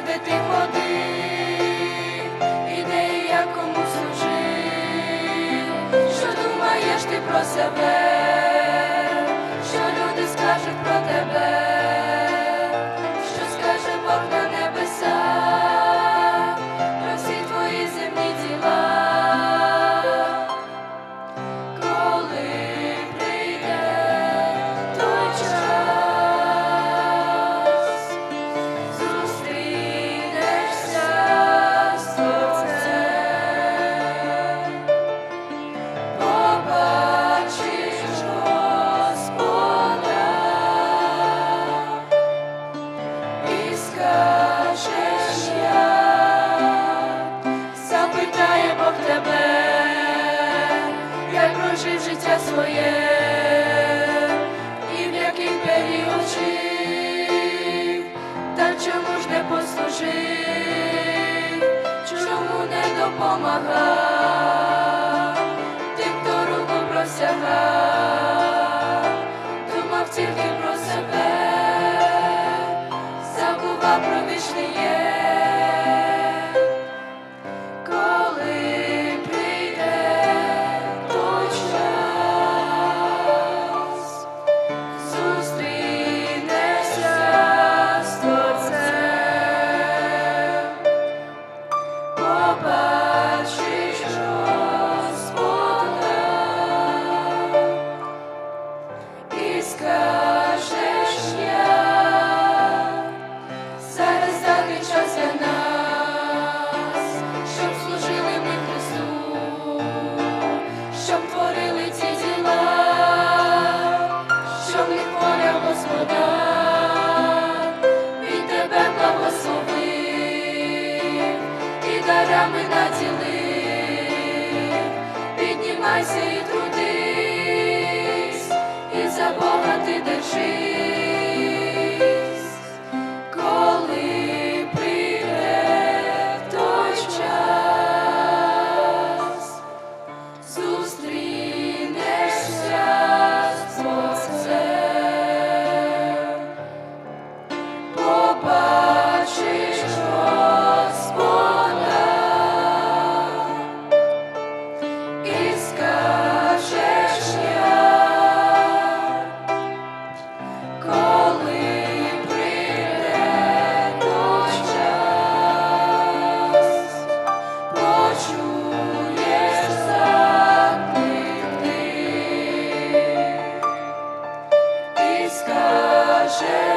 де ти ходив, і де я служив, що думаєш ти про себе? своє, і в який період жив, та чому ж не послужив, чому не допомагав, тим, хто руку просягав, думав тільки про себе, забував про вічний є. Ми на скаже.